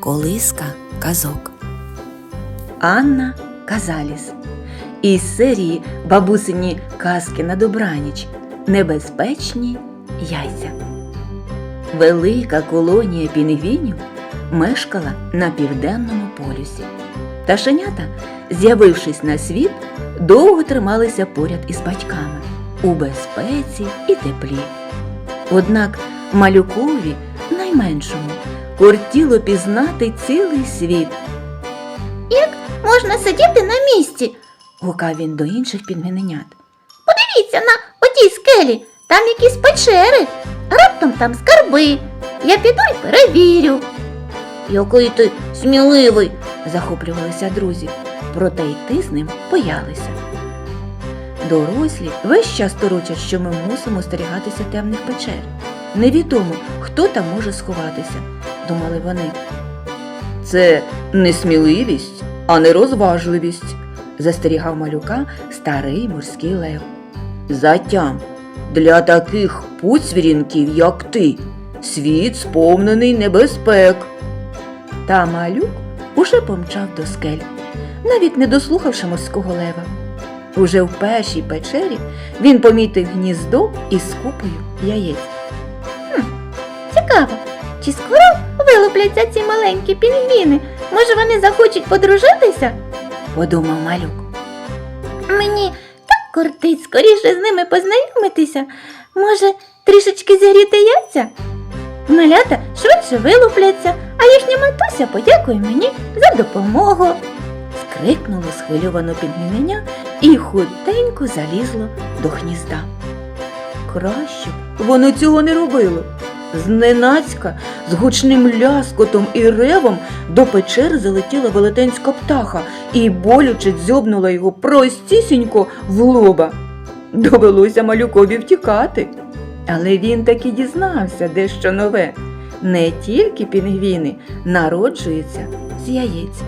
Колиска казок. Анна Казаліс. Із серії Бабусині казки на добраніч. Небезпечні яйця. Велика колонія пінгвінів мешкала на південному полюсі. Пташенята, з'явившись на світ, довго трималися поряд із батьками у безпеці і теплі. Однак малюкові, найменшому, кортіло пізнати цілий світ. Як Можна сидіти на місці. гукав він до інших пінгвіненят. Подивіться на отій скелі. Там якісь печери. Раптом там скарби. Я піду і перевірю. Який ти сміливий. захоплювалися друзі, проте йти з ним боялися. Дорослі весь час торочать, що ми мусимо стерігатися темних печер. Невідомо, хто там може сховатися, думали вони. Це не сміливість, а не розважливість, застерігав малюка старий морський лев. Затям, для таких пуцвірінків, як ти, світ сповнений небезпек. Та малюк уже помчав до скель, навіть не дослухавши морського лева. Уже в першій печері він помітив гніздо із купою яєць. Цікаво, чи скоро вилупляться ці маленькі пінгвіни? Може, вони захочуть подружитися? Подумав малюк. Мені так кортить скоріше з ними познайомитися. Може, трішечки зігріти яйця? Малята швидше вилупляться, а їхня матуся подякує мені за допомогу. Скрикнуло схвильовано пінгвіненя і хутенько залізло до гнізда. Краще б воно цього не робило. Зненацька, з гучним ляскотом і ревом до печери залетіла велетенська птаха і болюче дзьобнула його простісінько в лоба. Довелося малюкові втікати. Але він таки дізнався дещо нове. Не тільки пінгвіни народжуються з яєць.